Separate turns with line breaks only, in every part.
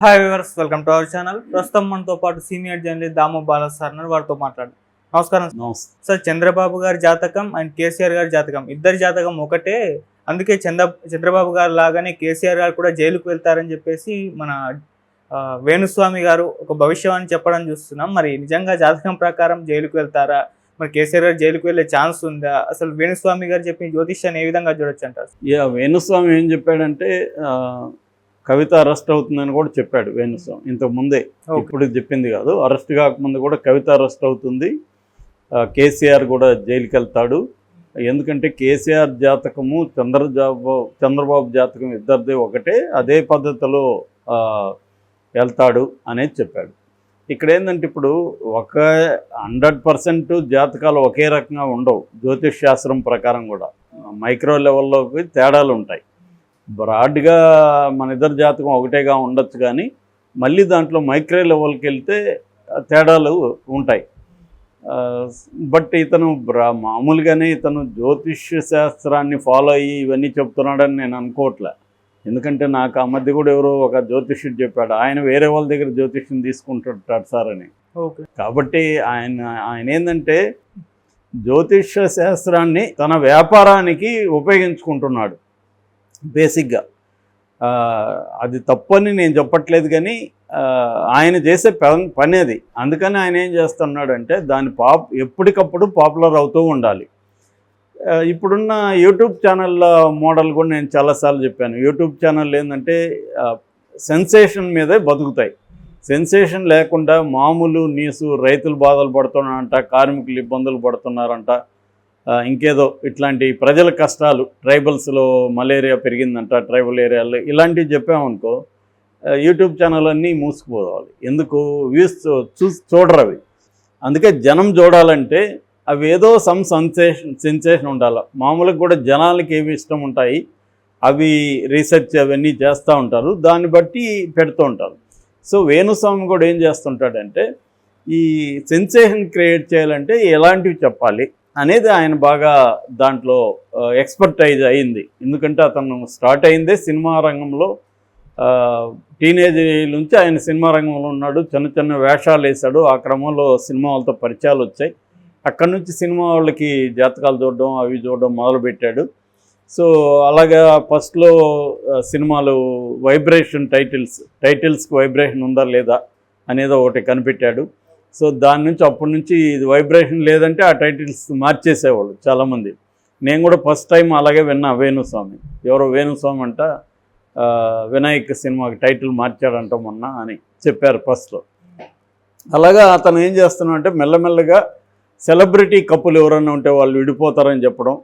Hi viewers welcome to our channel ప్రస్తుతం మనతో పాటు senior journalist Damo Bala sir ఉన్నారు. వారితో మాట్లాడు. నమస్కారం సార్. చంద్రబాబు గారి జాతకం అండ్ కేసీఆర్ గారి జాతకం. ఇద్దరి జాతకం ఒకటే. అందుకే చంద్ర చంద్రబాబు గారు లాగానే కేసీఆర్ గారు కూడా జైలుకు వెళ్తారని చెప్పేసి మన వేణుస్వామి గారు ఒక భవిష్యవాణి చెప్పడం చూస్తున్నాం. మరి నిజంగా జాతకం ప్రకారం జైలుకు వెళ్తారా? మరి కేసీఆర్ గారు జైలుకు వెళ్ళే ఛాన్స్ ఉందా? అసలు వేణుస్వామి గారు చెప్పిన జ్యోతిష్యాన్ని ఏ విధంగా చూడొచ్చు అంటారు?
వేణుస్వామి ఏం చెప్పాడంటే కవిత అరెస్ట్ అవుతుందని కూడా చెప్పాడు వేణుస్వామి. ఇంతకు ముందే. ఇప్పుడు చెప్పింది కాదు. అరెస్ట్ కాకముందు కూడా కవిత అరెస్ట్ అవుతుంది. కేసీఆర్ కూడా జైలుకి వెళ్తాడు ఎందుకంటే కేసీఆర్ జాతకము చంద్రబాబు చంద్రబాబు జాతకం ఇద్దరిది ఒకటే. అదే పద్ధతిలో వెళ్తాడు అనేది చెప్పాడు. ఇక్కడ ఏంటంటే ఇప్పుడు ఒక హండ్రెడ్ పర్సెంట్ జాతకాలు ఒకే రకంగా ఉండవు. జ్యోతిష్ శాస్త్రం ప్రకారం కూడా. మైక్రో లెవెల్లోకి తేడాలు ఉంటాయి బ్రాడ్గా మన ఇద్దరు జాతకం ఒకటేగా ఉండొచ్చు కానీ మళ్ళీ దాంట్లో మైక్రో లెవెల్కి వెళ్తే తేడాలు ఉంటాయి. బట్ ఇతను బ్రా మామూలుగానే ఇతను జ్యోతిష్య శాస్త్రాన్ని ఫాలో అయ్యి ఇవన్నీ చెప్తున్నాడని నేను అనుకోవట్లే. ఎందుకంటే నాకు ఆ మధ్య కూడా ఎవరో ఒక జ్యోతిష్యుడు చెప్పాడు ఆయన వేరే వాళ్ళ దగ్గర జ్యోతిష్యం తీసుకుంటుంటాడు సార్ అని.
ఓకే.
కాబట్టి ఆయన ఆయన ఏంటంటే జ్యోతిష శాస్త్రాన్ని తన వ్యాపారానికి ఉపయోగించుకుంటున్నాడు. బేసిక్గా. అది తప్పని నేను చెప్పట్లేదు కానీ ఆయన చేసే పని అది. అందుకని ఆయన ఏం చేస్తున్నాడంటే దాని పాప్ ఎప్పటికప్పుడు పాపులర్ అవుతూ ఉండాలి. ఇప్పుడున్న యూట్యూబ్ ఛానళ్ళ మోడల్ కూడా నేను చాలాసార్లు చెప్పాను. యూట్యూబ్ ఛానల్ ఏంటంటే సెన్సేషన్ మీదే బతుకుతాయి. సెన్సేషన్ లేకుండా మామూలు న్యూస్ రైతులు బాధలు పడుతున్నారంట కార్మికులు ఇబ్బందులు పడుతున్నారంట ఇంకేదో ఇట్లాంటి ప్రజల కష్టాలు ట్రైబల్స్లో మలేరియా పెరిగిందంట ట్రైబల్ ఏరియాలో ఇలాంటివి చెప్పామనుకో యూట్యూబ్ ఛానల్ అన్నీ మూసుకుపోవాలి. ఎందుకు? వ్యూస్ చూసి చూడరు అవి. అందుకే జనం చూడాలంటే అవి ఏదో సమ్ సెన్సేషన్ సెన్సేషన్ ఉండాలి. మామూలుగా కూడా జనాలకి ఏవి ఇష్టం ఉంటాయి అవి రీసెర్చ్ అవన్నీ చేస్తూ ఉంటారు దాన్ని బట్టి పెడుతూ ఉంటారు. సో వేణుస్వామి కూడా ఏం చేస్తుంటాడంటే ఈ సెన్సేషన్ క్రియేట్ చేయాలంటే ఎలాంటివి చెప్పాలి? అనేది ఆయన బాగా దాంట్లో ఎక్స్పర్టైజ్ అయింది. ఎందుకంటే అతను స్టార్ట్ అయిందే సినిమా రంగంలో టీనేజ్ నుంచి ఆయన సినిమా రంగంలో ఉన్నాడు. చిన్న చిన్న వేషాలు వేశాడు. ఆ క్రమంలో సినిమా వాళ్ళతో పరిచయాలు వచ్చాయి. అక్కడి నుంచి సినిమా వాళ్ళకి జాతకాలు చూడడం అవి చూడడం మొదలుపెట్టాడు. సో అలాగా ఫస్ట్లో సినిమాలు వైబ్రేషన్ టైటిల్స్ టైటిల్స్కి వైబ్రేషన్ ఉందా లేదా అనేది ఒకటి కనిపెట్టాడు. సో దాని నుంచి అప్పటి నుంచి ఇది వైబ్రేషన్ లేదంటే ఆ టైటిల్స్ మార్చేసేవాళ్ళు చాలామంది. నేను కూడా ఫస్ట్ టైం అలాగే విన్నా వేణుస్వామి. ఎవరో వేణుస్వామి అంట వినాయక వినాయక్ సినిమాకి టైటిల్ మార్చాడంట మొన్న అని చెప్పారు ఫస్ట్లో అలాగా అతను ఏం చేస్తున్నాడంటే మెల్లమెల్లగా సెలబ్రిటీ కప్పులు ఎవరైనా ఉంటే వాళ్ళు విడిపోతారని చెప్పడం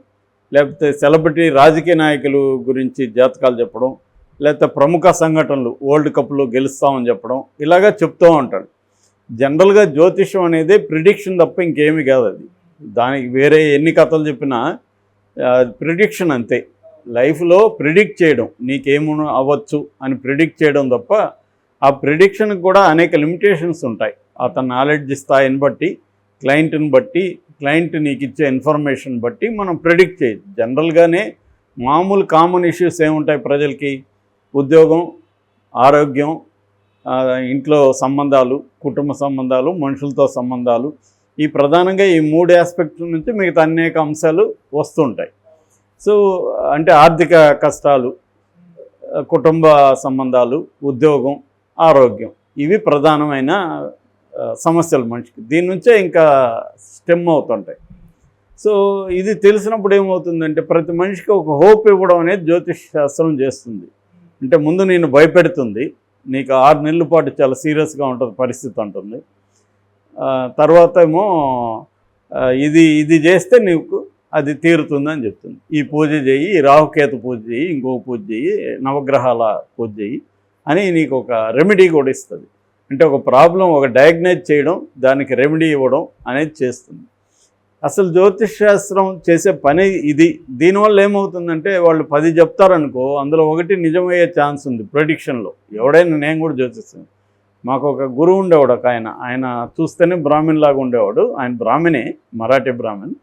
లేకపోతే సెలబ్రిటీ రాజకీయ నాయకులు గురించి జాతకాలు చెప్పడం లేకపోతే ప్రముఖ సంఘటనలు వరల్డ్ కప్లో గెలుస్తామని చెప్పడం ఇలాగా చెప్తూ ఉంటాడు. జనరల్గా జ్యోతిషం అనేది ప్రిడిక్షన్ తప్ప ఇంకేమి కాదు అది. దానికి వేరే ఎన్ని కథలు చెప్పినా ప్రిడిక్షన్ అంతే. లైఫ్లో ప్రిడిక్ట్ చేయడం నీకేమో అవ్వచ్చు అని ప్రిడిక్ట్ చేయడం తప్ప ఆ ప్రిడిక్షన్కి కూడా అనేక లిమిటేషన్స్ ఉంటాయి. అతని నాలెడ్జ్ స్థాయిని బట్టి క్లయింట్ని బట్టి క్లయింట్ నీకు ఇచ్చే ఇన్ఫర్మేషన్ బట్టి మనం ప్రిడిక్ట్ చేయొచ్చు జనరల్గానే మామూలు కామన్ ఇష్యూస్ ఏముంటాయి ప్రజలకి? ఉద్యోగం ఆరోగ్యం ఇంట్లో సంబంధాలు కుటుంబ సంబంధాలు మనుషులతో సంబంధాలు ఈ ప్రధానంగా ఈ మూడు ఆస్పెక్ట్ నుంచి మిగతా అనేక అంశాలు వస్తుంటాయి. సో అంటే ఆర్థిక కష్టాలు కుటుంబ సంబంధాలు ఉద్యోగం ఆరోగ్యం ఇవి ప్రధానమైన సమస్యలు మనిషికి. దీని నుంచే ఇంకా స్టెమ్ అవుతుంటాయి. సో ఇది తెలిసినప్పుడు ఏమవుతుందంటే ప్రతి మనిషికి ఒక హోప్ ఇవ్వడం అనేది జ్యోతిష్ శాస్త్రం చేస్తుంది. అంటే ముందు నేను భయపెడుతుంది నీకు ఆరు నెలల పాటు చాలా సీరియస్గా ఉంటుంది పరిస్థితి ఉంటుంది. తర్వాత ఏమో ఇది ఇది చేస్తే నీకు అది తీరుతుందని చెప్తుంది. ఈ పూజ చేయి రాహుకేత రాహుకేతు పూజ చేయి ఇంకో పూజ చేయి నవగ్రహాల పూజ చేయి అని నీకు ఒక రెమెడీ కూడా ఇస్తుంది. అంటే ఒక ప్రాబ్లం ఒక డయాగ్నైజ్ చేయడం దానికి రెమెడీ ఇవ్వడం అనేది చేస్తుంది. అసలు జ్యోతిష్ శాస్త్రం చేసే పని ఇది. దీనివల్ల ఏమవుతుందంటే వాళ్ళు పది చెప్తారనుకో అందులో ఒకటి నిజమయ్యే ఛాన్స్ ఉంది ప్రొడిక్షన్లో. ఎవడైనా నేను కూడా జ్యోతిస్తాను మాకు ఒక గురువు ఉండేవాడు ఒక ఆయన. ఆయన చూస్తేనే బ్రాహ్మణ్ లాగా ఉండేవాడు. ఆయన బ్రాహ్మణే మరాఠీ బ్రాహ్మణ్.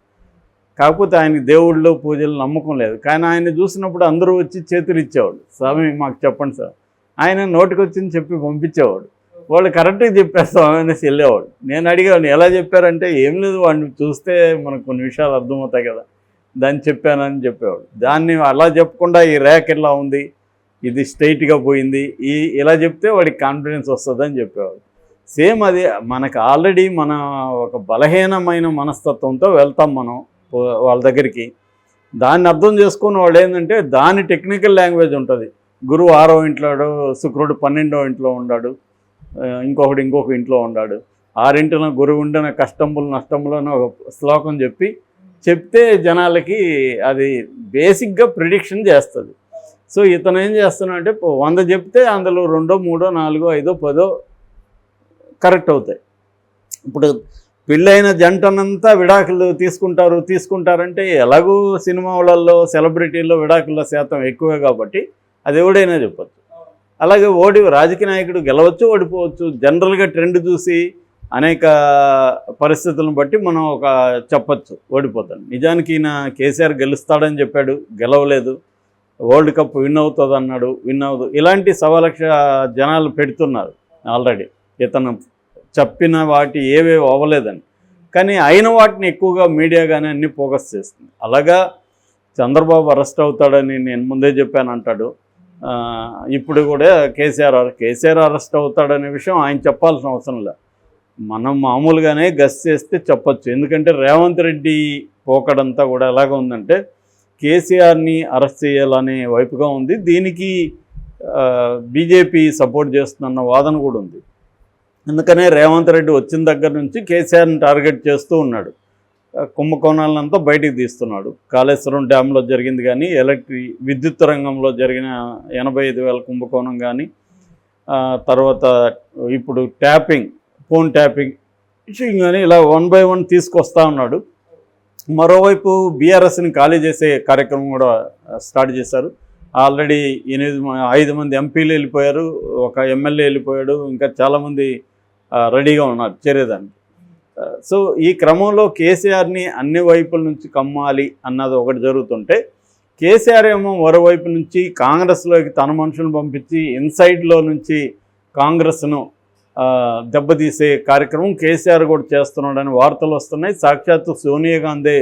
కాకపోతే ఆయనకి దేవుళ్ళు పూజలు నమ్మకం లేదు. కానీ ఆయన చూసినప్పుడు అందరూ వచ్చి చేతులు ఇచ్చేవాడు స్వామి మాకు చెప్పండి సార్. ఆయన నోటికి వచ్చింది చెప్పి పంపించేవాడు. వాళ్ళు కరెక్ట్గా చెప్పేస్తాం అనేసి వెళ్ళేవాడు నేను అడిగాను ఎలా చెప్పారంటే ఏం లేదు వాడిని చూస్తే మనకు కొన్ని విషయాలు అర్థమవుతాయి కదా దాన్ని చెప్పానని చెప్పేవాడు దాన్ని అలా చెప్పకుండా ఈ ర్యాక్ ఇలా ఉంది ఇది స్ట్రైట్గా పోయింది ఈ ఇలా చెప్తే వాడికి కాన్ఫిడెన్స్ వస్తుందని చెప్పేవాడు సేమ్ అది మనకు ఆల్రెడీ మన ఒక బలహీనమైన మనస్తత్వంతో వెళ్తాం మనం వాళ్ళ దగ్గరికి. దాన్ని అర్థం చేసుకున్న వాళ్ళు ఏంటంటే దాని టెక్నికల్ లాంగ్వేజ్ ఉంటుంది. గురువు ఆరో ఇంట్లో శుక్రుడు పన్నెండో ఇంట్లో ఉన్నాడు ఇంకొకడు ఇంకొక ఇంట్లో ఉన్నాడు ఆరింటిన గురువు ఉండిన కష్టములు నష్టములు అని ఒక శ్లోకం చెప్పి చెప్తే జనాలకి అది బేసిక్గా ప్రిడిక్షన్ చేస్తుంది. సో ఇతను ఏం చేస్తున్నాడంటే వంద చెప్తే అందులో రెండో మూడో నాలుగో ఐదో పదో కరెక్ట్ అవుతాయి. ఇప్పుడు పెళ్ళైన జంటనంతా విడాకులు తీసుకుంటారు తీసుకుంటారంటే ఎలాగూ సినిమాలలో సెలబ్రిటీల్లో విడాకుల శాతం ఎక్కువే కాబట్టి అది ఎవడైనా చెప్పచ్చు. అలాగే ఓడి రాజకీయ నాయకుడు గెలవచ్చు ఓడిపోవచ్చు జనరల్గా ట్రెండ్ చూసి అనేక పరిస్థితులను బట్టి మనం ఒక చెప్పచ్చు ఓడిపోతాడు. నిజానికి ఈయన కేసీఆర్ గెలుస్తాడని చెప్పాడు గెలవలేదు. వరల్డ్ కప్ విన్ అవుతుంది అన్నాడు విన్ అవ్వదు. ఇలాంటి సవా లక్ష జనాలు పెడుతున్నారు ఆల్రెడీ. ఇతను చెప్పిన వాటి ఏవేవి అవ్వలేదని. కానీ అయిన వాటిని ఎక్కువగా మీడియా కానీ అన్ని ఫోకస్ చేస్తుంది. అలాగా చంద్రబాబు అరెస్ట్ అవుతాడని నేను ముందే చెప్పాను అంటాడు. ఇప్పుడు కూడా కేసీఆర్ కేసీఆర్ అరెస్ట్ అవుతాడనే విషయం ఆయన చెప్పాల్సిన అవసరం లేదు మనం మామూలుగానే గస్ చేస్తే చెప్పొచ్చు. ఎందుకంటే రేవంత్ రెడ్డి పోకడంతా కూడా ఎలాగ ఉందంటే కేసీఆర్ని అరెస్ట్ చేయాలనే వైపుగా ఉంది. దీనికి బీజేపీ సపోర్ట్ చేస్తుందన్న వాదన కూడా ఉంది. అందుకనే రేవంత్ రెడ్డి వచ్చిన దగ్గర నుంచి కేసీఆర్ని టార్గెట్ చేస్తూ ఉన్నాడు. కుంభకోణాలంతా బయటికి తీస్తున్నాడు. కాళేశ్వరం డ్యాంలో జరిగింది కానీ ఎలక్ట్రి విద్యుత్ రంగంలో జరిగిన ఎనభై ఐదు వేల కుంభకోణం కానీ తర్వాత ఇప్పుడు ట్యాపింగ్ ఫోన్ ట్యాపింగ్ కానీ ఇలా వన్ బై వన్ తీసుకొస్తా ఉన్నాడు. మరోవైపు బీఆర్ఎస్ని ఖాళీ చేసే కార్యక్రమం కూడా స్టార్ట్ చేశారు. ఆల్రెడీ ఎనిమిది ఐదు మంది ఎంపీలు వెళ్ళిపోయారు. ఒక ఎమ్మెల్యే వెళ్ళిపోయాడు. ఇంకా చాలామంది రెడీగా ఉన్నారు చేరేదానికి. సో ఈ క్రమంలో కేసీఆర్ని అన్ని వైపుల నుంచి కమ్మాలి అన్నది ఒకటి జరుగుతుంటే కేసీఆర్ ఏమో మరోవైపు నుంచి కాంగ్రెస్లోకి తన మనుషులను పంపించి ఇన్సైడ్లో నుంచి కాంగ్రెస్ను దెబ్బతీసే కార్యక్రమం కేసీఆర్ కూడా చేస్తున్నాడని వార్తలు వస్తున్నాయి. సాక్షాత్తు సోనియా గాంధీ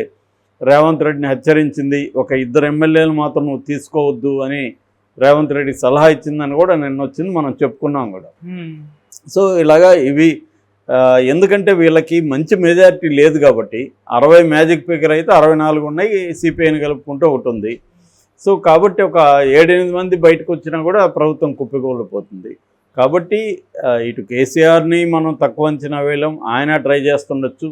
రేవంత్ రెడ్డిని హెచ్చరించింది. ఒక ఇద్దరు ఎమ్మెల్యేలు మాత్రం నువ్వు తీసుకోవద్దు అని రేవంత్ రెడ్డికి సలహా ఇచ్చిందని కూడా నిన్న వచ్చింది మనం చెప్పుకున్నాం కూడా. సో ఇలాగా ఇవి ఎందుకంటే వీళ్ళకి మంచి మెజారిటీ లేదు కాబట్టి అరవై మ్యాజిక్ ఫిగర్ అయితే అరవై నాలుగు ఉన్నాయి సిపిఐని కలుపుకుంటూ ఒకటి ఉంది. సో కాబట్టి ఒక ఏడెనిమిది మంది బయటకు వచ్చినా కూడా ప్రభుత్వం కుప్పికోల్పోతుంది. కాబట్టి ఇటు కేసీఆర్ని మనం తక్కువ అంచనా వేయలేం ఆయన ట్రై చేస్తుండొచ్చు.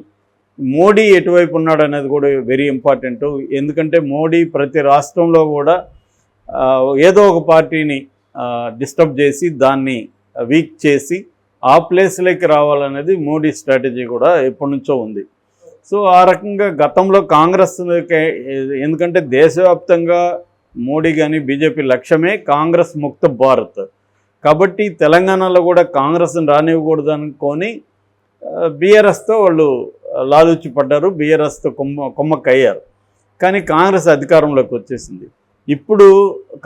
మోడీ ఎటువైపు ఉన్నాడు అనేది కూడా వెరీ ఇంపార్టెంట్ ఎందుకంటే మోడీ ప్రతి రాష్ట్రంలో కూడా ఏదో ఒక పార్టీని డిస్టర్బ్ చేసి దాన్ని వీక్ చేసి ఆ ప్లేస్లోకి రావాలనేది మోడీ స్ట్రాటజీ కూడా ఎప్పటి నుంచో ఉంది. సో ఆ రకంగా గతంలో కాంగ్రెస్ ఎందుకంటే దేశవ్యాప్తంగా మోడీ కానీ బీజేపీ లక్ష్యమే కాంగ్రెస్ ముక్త భారత్. కాబట్టి తెలంగాణలో కూడా కాంగ్రెస్ని రానివ్వకూడదు అనుకొని బీఆర్ఎస్తో వాళ్ళు లాలూచి పడ్డారు బీఆర్ఎస్తో కొమ్మ కొమ్మక్కయ్యారు. కానీ కాంగ్రెస్ అధికారంలోకి వచ్చేసింది. ఇప్పుడు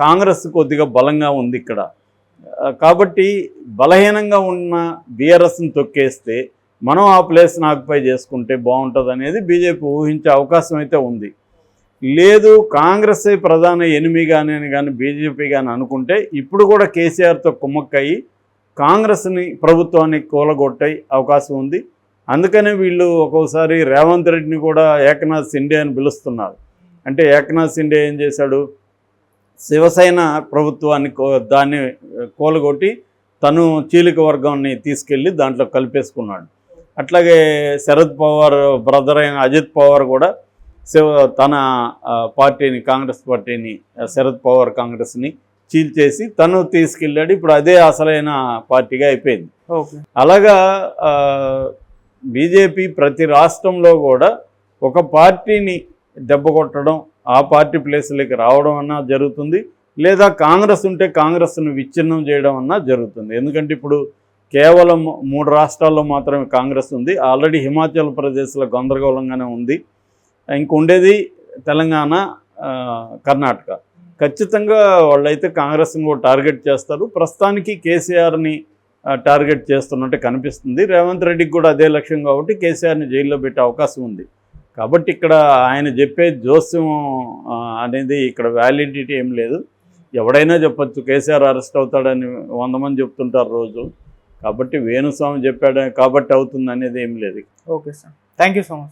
కాంగ్రెస్ కొద్దిగా బలంగా ఉంది ఇక్కడ. కాబట్టి బలహీనంగా ఉన్న బీఆర్ఎస్ని తొక్కేస్తే మనం ఆ ప్లేస్ని ఆక్యుపై చేసుకుంటే బాగుంటుంది అనేది బీజేపీ ఊహించే అవకాశం అయితే ఉంది. లేదు కాంగ్రెసే ప్రధాన ఎనిమిగానే కానీ అని కానీ బీజేపీ కానీ అనుకుంటే ఇప్పుడు కూడా కేసీఆర్తో కుమ్మక్కయి కాంగ్రెస్ని ప్రభుత్వాన్ని కూలగొట్టే అవకాశం ఉంది. అందుకనే వీళ్ళు ఒక్కోసారి రేవంత్ రెడ్డిని కూడా ఏకనాథ్ సిండే అని పిలుస్తున్నారు. అంటే ఏకనాథ్ సిండే ఏం చేశాడు? శివసేన ప్రభుత్వాన్ని కో- దాన్ని కూలగొట్టి తను చీలిక వర్గాన్ని తీసుకెళ్ళి దాంట్లో కలిపేసుకున్నాడు. అట్లాగే శరద్ పవార్ బ్రదర్ అయిన అజిత్ పవార్ కూడా శివ తన పార్టీని కాంగ్రెస్ పార్టీని శరద్ పవార్ కాంగ్రెస్ని చీల్చేసి తను తీసుకెళ్ళాడు. ఇప్పుడు అదే అసలైన పార్టీగా అయిపోయింది. అలాగా బీజేపీ ప్రతి రాష్ట్రంలో కూడా ఒక పార్టీని దెబ్బ కొట్టడం ఆ పార్టీ ప్లేస్లోకి రావడం అన్నా జరుగుతుంది. లేదా కాంగ్రెస్ ఉంటే కాంగ్రెస్ను విచ్ఛిన్నం చేయడం అన్నా జరుగుతుంది. ఎందుకంటే ఇప్పుడు కేవలం మూడు రాష్ట్రాల్లో మాత్రమే కాంగ్రెస్ ఉంది. ఆల్రెడీ హిమాచల్ ప్రదేశ్లో గందరగోళంగానే ఉంది. ఇంక ఉండేది తెలంగాణ కర్ణాటక. ఖచ్చితంగా వాళ్ళైతే కాంగ్రెస్ని కూడా టార్గెట్ చేస్తారు. ప్రస్తుతానికి కేసీఆర్ని టార్గెట్ చేస్తున్నట్టు కనిపిస్తుంది. రేవంత్ రెడ్డికి కూడా అదే లక్ష్యం కాబట్టి కేసీఆర్ని జైల్లో పెట్టే అవకాశం ఉంది. కాబట్టి ఇక్కడ ఆయన చెప్పే జోస్యం అనేది ఇక్కడ వ్యాలిడిటీ ఏం లేదు. ఎవడైనా చెప్పొచ్చు కేసీఆర్ అరెస్ట్ అవుతాడని వంద మంది చెప్తుంటారు రోజు. కాబట్టి వేణుస్వామి చెప్పాడు కాబట్టి అవుతుంది అనేది ఏం లేదు.
Okay sir. Thank you so much